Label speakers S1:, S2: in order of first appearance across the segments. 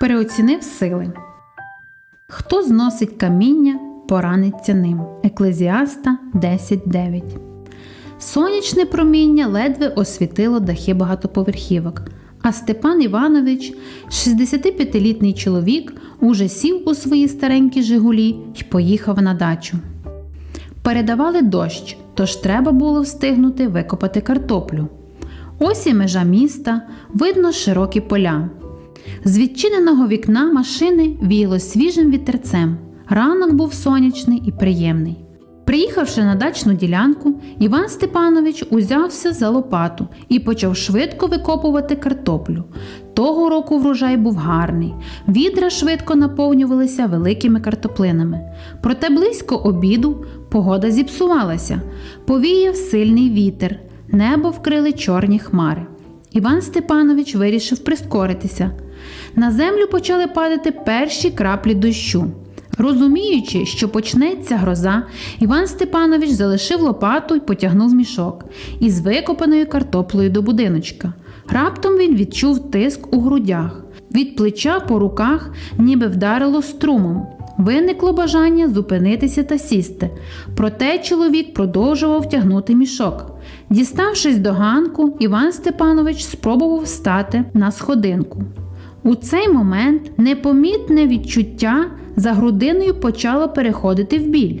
S1: Переоцінив сили. Хто зносить каміння, пораниться ним. Еклезіаста 10.9. Сонячне проміння ледве освітило дахи багатоповерхівок. А Степан Іванович, 65-літній чоловік, уже сів у свої старенькі Жигулі й поїхав на дачу. Передавали дощ, тож треба було встигнути викопати картоплю. Ось і межа міста, видно широкі поля. З відчиненого вікна машини віяло свіжим вітерцем. Ранок був сонячний і приємний. Приїхавши на дачну ділянку, Іван Степанович узявся за лопату і почав швидко викопувати картоплю. Того року врожай був гарний. Відра швидко наповнювалися великими картоплинами. Проте близько обіду погода зіпсувалася, повіяв сильний вітер, небо вкрили чорні хмари. Іван Степанович вирішив прискоритися. На землю почали падати перші краплі дощу. Розуміючи, що почнеться гроза, Іван Степанович залишив лопату й потягнув мішок із викопаною картоплею до будиночка. Раптом він відчув тиск у грудях. Від плеча по руках ніби вдарило струмом. Виникло бажання зупинитися та сісти. Проте чоловік продовжував тягнути мішок. Діставшись до ганку, Іван Степанович спробував встати на сходинку. У цей момент непомітне відчуття за грудиною почало переходити в біль.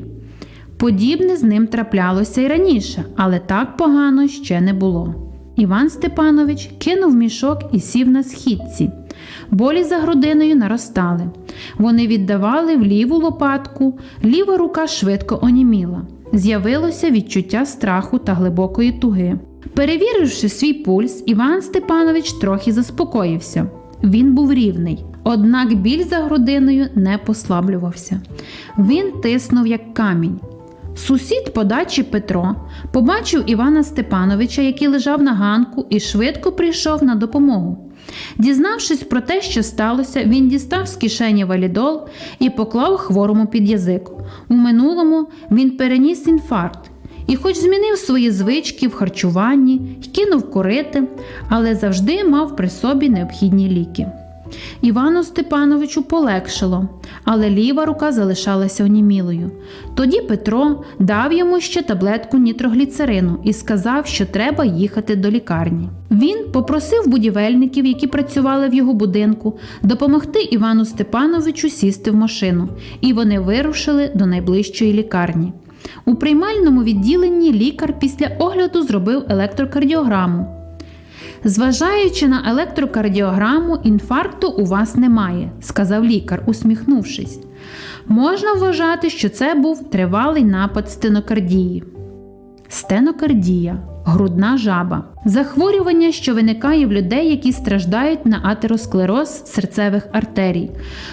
S1: Подібне з ним траплялося й раніше, але так погано ще не було. Іван Степанович кинув мішок і сів на східці. Болі за грудиною наростали. Вони віддавали в ліву лопатку, ліва рука швидко оніміла. З'явилося відчуття страху та глибокої туги. Перевіривши свій пульс, Іван Степанович трохи заспокоївся. Він був рівний, однак біль за грудиною не послаблювався. Він тиснув як камінь. Сусід по дачі Петро побачив Івана Степановича, який лежав на ганку, і швидко прийшов на допомогу. Дізнавшись про те, що сталося, він дістав з кишені валідол і поклав хворому під язик. У минулому він переніс інфаркт і, хоч змінив свої звички в харчуванні й кинув курити, але завжди мав при собі необхідні ліки. Івану Степановичу полегшило, але ліва рука залишалася онімілою. Тоді Петро дав йому ще таблетку нітрогліцерину і сказав, що треба їхати до лікарні. Він попросив будівельників, які працювали в його будинку, допомогти Івану Степановичу сісти в машину, і вони вирушили до найближчої лікарні. У приймальному відділенні лікар після огляду зробив електрокардіограму. Зважаючи на електрокардіограму, інфаркту у вас немає, сказав лікар, усміхнувшись. Можна вважати, що це був тривалий напад стенокардії. Стенокардія грудна жаба захворювання, що виникає в людей, які страждають на атеросклероз серцевих артерій.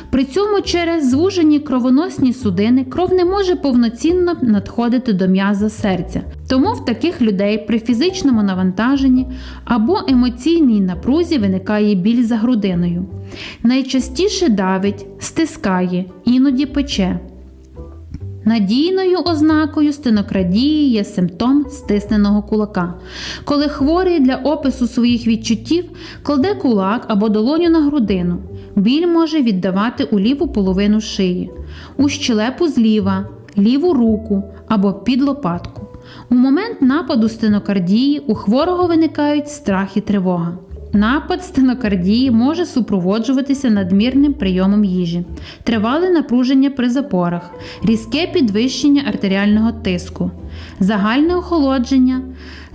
S1: При цьому через звужені кровоносні судини кров не може повноцінно надходити до м'яза серця. Тому в таких людей при фізичному навантаженні або емоційній напрузі виникає біль за грудиною. Найчастіше давить, стискає, іноді пече. Надійною ознакою стенокрадії є симптом стисненого кулака. Коли хворий для опису своїх відчуттів кладе кулак або долоню на грудину, біль може віддавати у ліву половину шиї, у щелепу зліва, ліву руку або під лопатку. У момент нападу стенокардії у хворого виникають страх і тривога. Напад стенокардії може супроводжуватися надмірним прийомом їжі, тривале напруження при запорах, різке підвищення артеріального тиску, загальне охолодження,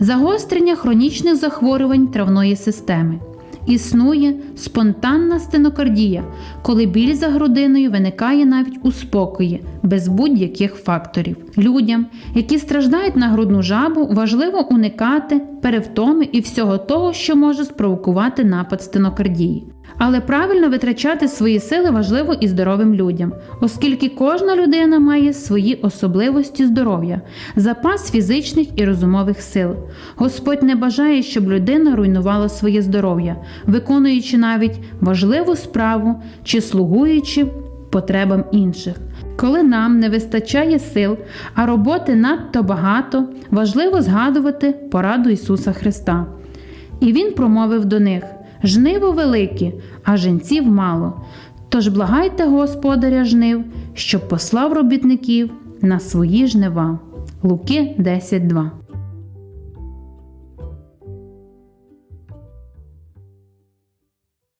S1: загострення хронічних захворювань травної системи. Існує спонтанна стенокардія, коли біль за грудиною виникає навіть у спокої, без будь-яких факторів. Людям, які страждають на грудну жабу, важливо уникати перевтоми і всього того, що може спровокувати напад стенокардії. Але правильно витрачати свої сили важливо і здоровим людям, оскільки кожна людина має свої особливості здоров'я, запас фізичних і розумових сил. Господь не бажає, щоб людина руйнувала своє здоров'я, виконуючи навіть важливу справу чи слугуючи потребам інших. Коли нам не вистачає сил, а роботи надто багато, важливо згадувати пораду Ісуса Христа. І Він промовив до них. Жниво велике, а женців мало. Тож благайте господаря жнив, щоб послав робітників на свої жнива. Луки 10.2